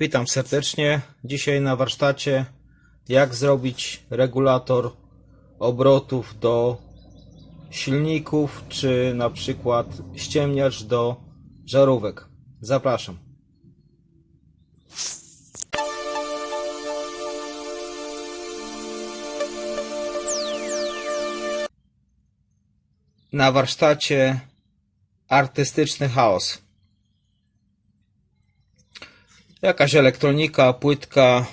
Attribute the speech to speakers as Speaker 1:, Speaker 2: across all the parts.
Speaker 1: Witam serdecznie. Dzisiaj na warsztacie jak zrobić regulator obrotów do silników, czy na przykład ściemniacz do żarówek. Zapraszam. Na warsztacie artystyczny chaos. Jakaś elektronika, płytka,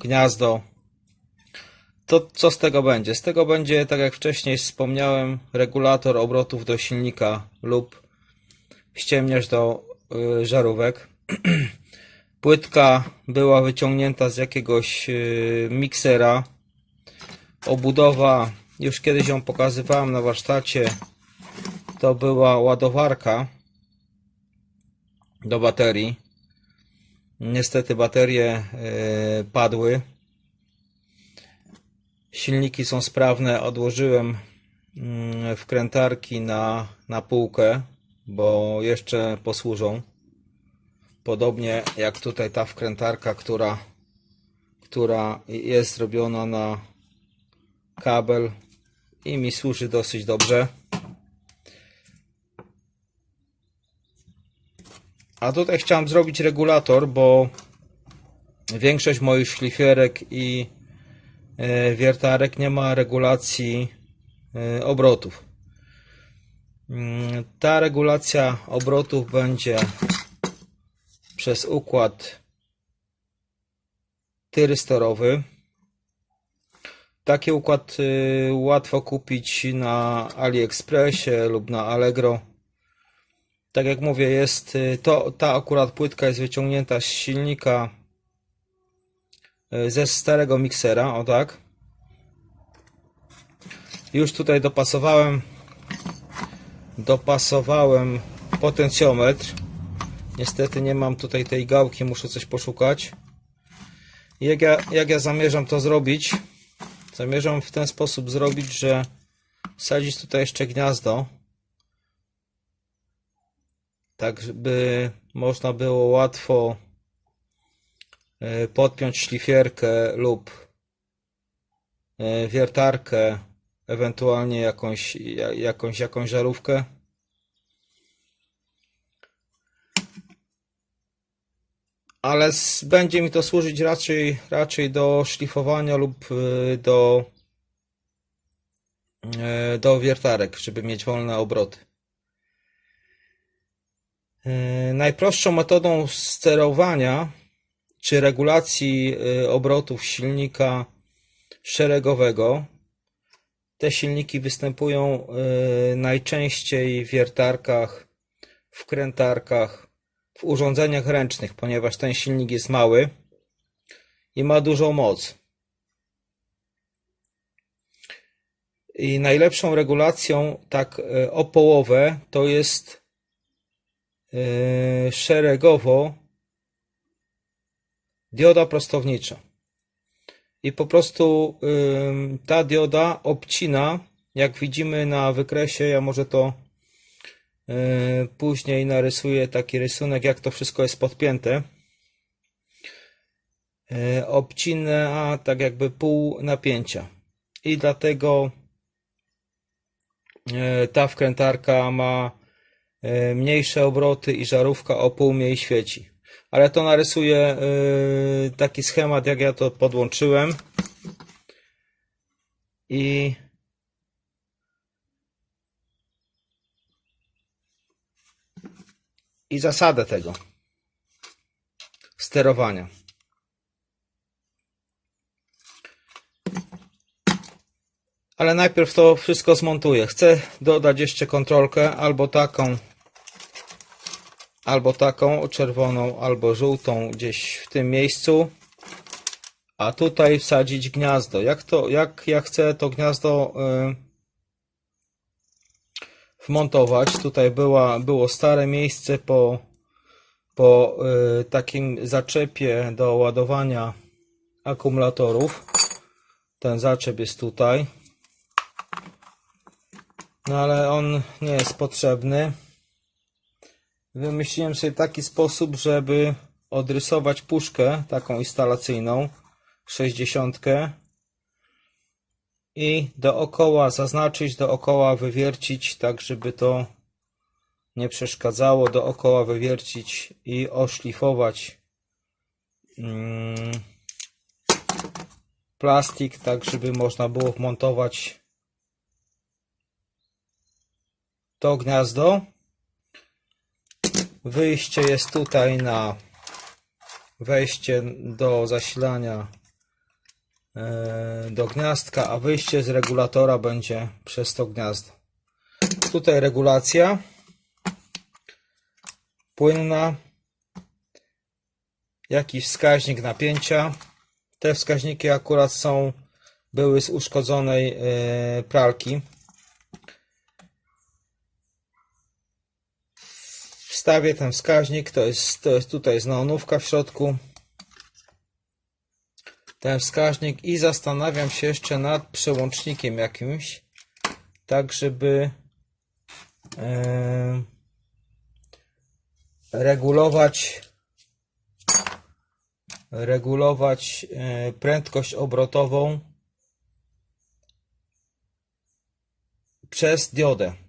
Speaker 1: gniazdo. To co z tego będzie? Z tego będzie, tak jak wcześniej wspomniałem, regulator obrotów do silnika lub ściemniacz do y, żarówek. Płytka była wyciągnięta z jakiegoś y, miksera. Obudowa, już kiedyś ją pokazywałem na warsztacie, to była ładowarka do baterii. Niestety baterie e, padły. Silniki są sprawne. Odłożyłem mm, wkrętarki na, na półkę, bo jeszcze posłużą. Podobnie jak tutaj ta wkrętarka, która, która jest zrobiona na kabel i mi służy dosyć dobrze. A tutaj chciałem zrobić regulator, bo większość moich szlifierek i e, wiertarek nie ma regulacji e, obrotów. Mm, Ta regulacja obrotów będzie przez układ tyrystorowy. Taki układ y, łatwo kupić na AliExpressie lub na Allegro. Tak jak mówię, jest y, to, ta akurat płytka jest wyciągnięta z silnika y, ze starego miksera, o tak. Już tutaj dopasowałem dopasowałem potencjometr. Niestety nie mam tutaj tej gałki, muszę coś poszukać. Jak ja, jak ja zamierzam to zrobić? Zamierzam w ten sposób zrobić, że wsadzić tutaj jeszcze gniazdo tak żeby można było łatwo e, podpiąć szlifierkę lub e, wiertarkę, ewentualnie jakąś, ja- jakąś, jakąś żarówkę. Ale będzie mi to służyć raczej, raczej do szlifowania lub e, do, do wiertarek, żeby mieć wolne obroty. E, Najprostszą metodą sterowania czy regulacji e, obrotów silnika szeregowego. Te silniki występują e, najczęściej w wiertarkach, wkrętarkach, w urządzeniach ręcznych, ponieważ ten silnik jest mały i ma dużą moc. I najlepszą regulacją, tak o połowę, to jest szeregowo dioda prostownicza. I po prostu ta dioda obcina, jak widzimy na wykresie, ja może to yy, później narysuję taki rysunek, jak to wszystko jest podpięte. Yy, obcina tak jakby pół napięcia. I dlatego yy, ta wkrętarka ma e, mniejsze obroty i żarówka o pół mniej świeci. Ale to narysuję e, taki schemat, jak ja to podłączyłem. I i zasadę tego sterowania. Ale najpierw to wszystko zmontuję. Chcę dodać jeszcze kontrolkę albo taką, albo taką czerwoną, albo żółtą gdzieś w tym miejscu. A tutaj wsadzić gniazdo. Jak to, jak ja chcę to gniazdo y, wmontować? Tutaj była, było stare miejsce po, po y, takim zaczepie do ładowania akumulatorów. Ten zaczep jest tutaj. No ale on nie jest potrzebny. Wymyśliłem sobie taki sposób, żeby odrysować puszkę taką instalacyjną 60 i dookoła zaznaczyć, dookoła wywiercić, tak żeby to nie przeszkadzało, dookoła wywiercić i oszlifować mm, plastik, tak żeby można było wmontować to gniazdo. Wyjście jest tutaj na wejście do zasilania e, do gniazdka, a wyjście z regulatora będzie przez to gniazdo. Tutaj regulacja płynna, jakiś wskaźnik napięcia. Te wskaźniki akurat są były z uszkodzonej e, pralki. Wstawię ten wskaźnik, to jest, to jest tutaj jest w środku. Ten wskaźnik i zastanawiam się jeszcze nad przełącznikiem jakimś, tak żeby e, regulować regulować e, prędkość obrotową przez diodę.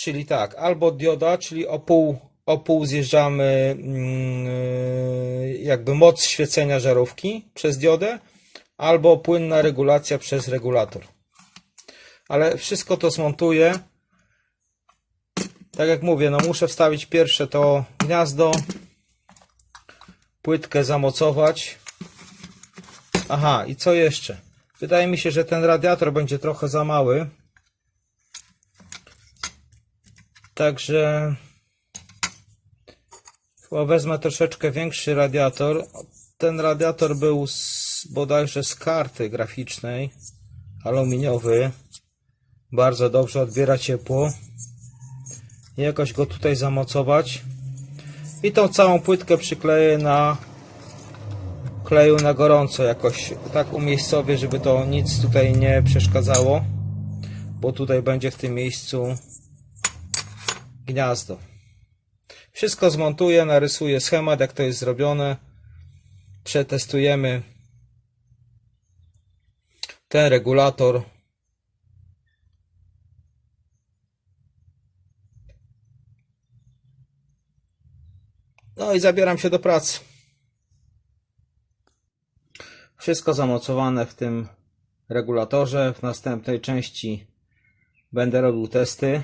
Speaker 1: Czyli tak, albo dioda, czyli o pół, o pół zjeżdżamy mm, jakby moc świecenia żarówki przez diodę, albo płynna regulacja przez regulator. Ale wszystko to zmontuję. Tak jak mówię, no muszę wstawić pierwsze to gniazdo, płytkę zamocować. Aha, i co jeszcze? Wydaje mi się, że ten radiator będzie trochę za mały. Także chyba wezmę troszeczkę większy radiator. Ten radiator był z, bodajże z karty graficznej, aluminiowy. Bardzo dobrze odbiera ciepło. Jakoś go tutaj zamocować. I tą całą płytkę przykleję na kleju na gorąco. Jakoś tak umiejscowię, żeby to nic tutaj nie przeszkadzało. Bo tutaj będzie w tym miejscu gniazdo. Wszystko zmontuję, narysuję schemat, jak to jest zrobione. Przetestujemy ten regulator. No i zabieram się do pracy. Wszystko zamocowane w tym regulatorze. W następnej części będę robił testy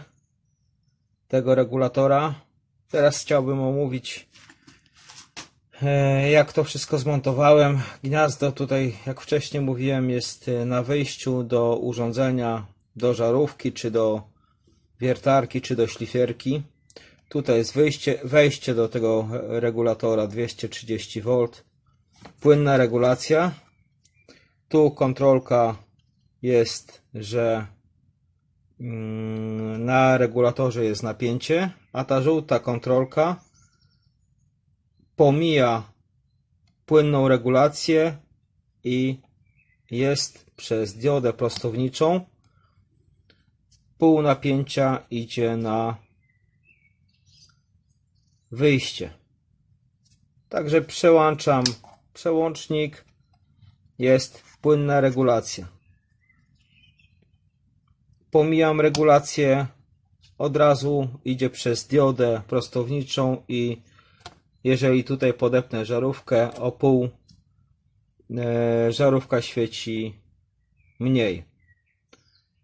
Speaker 1: tego regulatora. Teraz chciałbym omówić e, jak to wszystko zmontowałem. Gniazdo tutaj, jak wcześniej mówiłem, jest e, na wyjściu do urządzenia, do żarówki, czy do wiertarki, czy do szlifierki. Tutaj jest wejście do tego regulatora 230V. Płynna regulacja. Tu kontrolka jest, że na regulatorze jest napięcie, a ta żółta kontrolka pomija płynną regulację i jest przez diodę prostowniczą. Pół napięcia idzie na wyjście. Także przełączam przełącznik. Jest płynna regulacja. Pomijam regulację. Od razu idzie przez diodę prostowniczą i jeżeli tutaj podepnę żarówkę o pół, e, żarówka świeci mniej.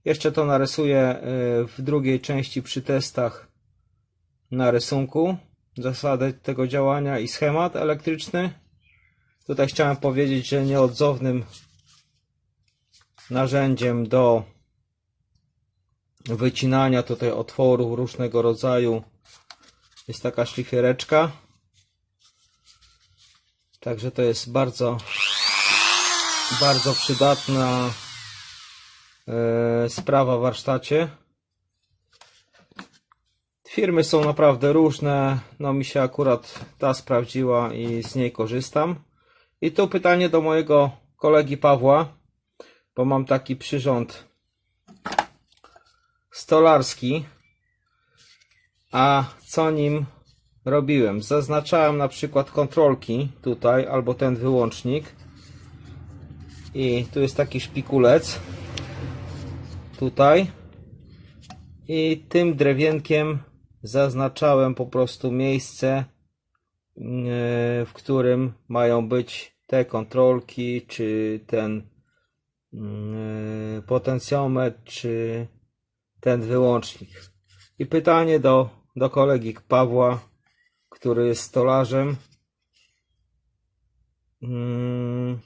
Speaker 1: Jeszcze to narysuję e, w drugiej części przy testach na rysunku zasady tego działania i schemat elektryczny. Tutaj chciałem powiedzieć, że nieodzownym narzędziem do wycinania tutaj otworów różnego rodzaju jest taka szlifiereczka. Także to jest bardzo bardzo przydatna e, sprawa w warsztacie. Firmy są naprawdę różne. No mi się akurat ta sprawdziła i z niej korzystam. I tu pytanie do mojego kolegi Pawła, bo mam taki przyrząd stolarski. A co nim robiłem? Zaznaczałem na przykład kontrolki tutaj, albo ten wyłącznik. I tu jest taki szpikulec. Tutaj. I tym drewienkiem zaznaczałem po prostu miejsce, yy, w którym mają być te kontrolki, czy ten yy, potencjometr, czy ten wyłącznik. I pytanie do, do kolegi Pawła, który jest stolarzem. Mm,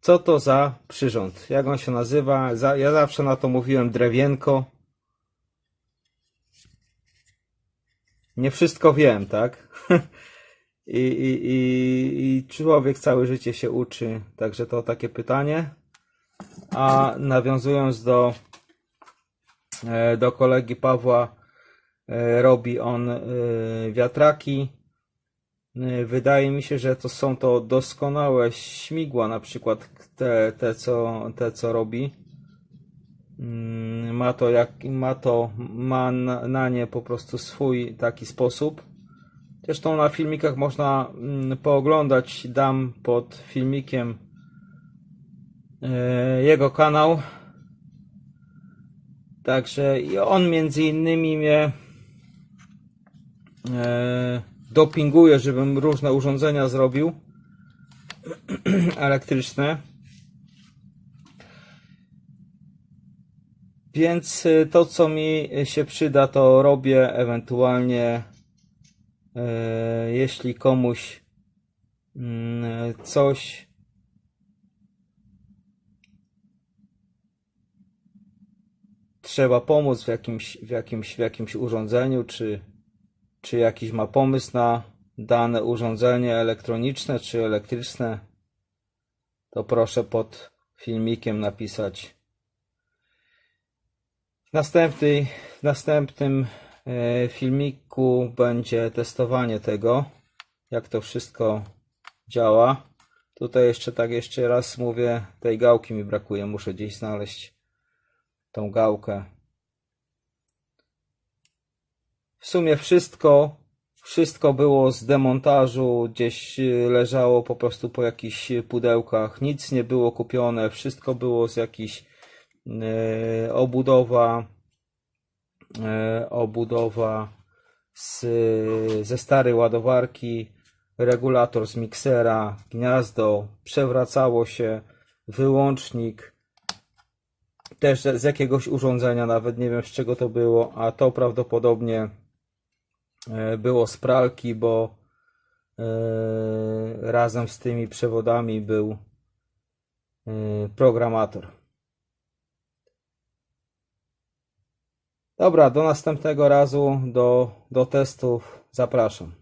Speaker 1: Co to za przyrząd? Jak on się nazywa? Ja zawsze na to mówiłem drewienko. Nie wszystko wiem, tak? I, i, i, I człowiek całe życie się uczy, także to takie pytanie. A nawiązując do, do kolegi Pawła, e, robi on e, wiatraki. E, Wydaje mi się, że to są to doskonałe śmigła, na przykład te, te, co, te co robi. Mm, Ma to, jak, ma to, ma na, nie po prostu swój taki sposób. Zresztą na filmikach można mm, pooglądać, dam pod filmikiem e, jego kanał. Także i on między innymi mnie e, dopinguje, żebym różne urządzenia zrobił elektryczne. Więc y, to, co mi się przyda, to robię ewentualnie, e, jeśli komuś mm, coś trzeba pomóc w jakimś, w jakimś, w jakimś urządzeniu, czy, czy jakiś ma pomysł na dane urządzenie elektroniczne czy elektryczne, to proszę pod filmikiem napisać w następnej, w następnym e, filmiku będzie testowanie tego, jak to wszystko działa. Tutaj jeszcze tak jeszcze raz mówię, tej gałki mi brakuje, muszę gdzieś znaleźć tą gałkę. W sumie wszystko, wszystko było z demontażu, gdzieś e, leżało po prostu po jakichś pudełkach, nic nie było kupione, wszystko było z jakichś e, obudowa, e, obudowa z, ze starej ładowarki, regulator z miksera, gniazdo, przewracało się, wyłącznik, też z jakiegoś urządzenia, nawet nie wiem z czego to było, a to prawdopodobnie e, było z pralki, bo e, razem z tymi przewodami był e, programator. Dobra, do następnego razu, do, do testów zapraszam.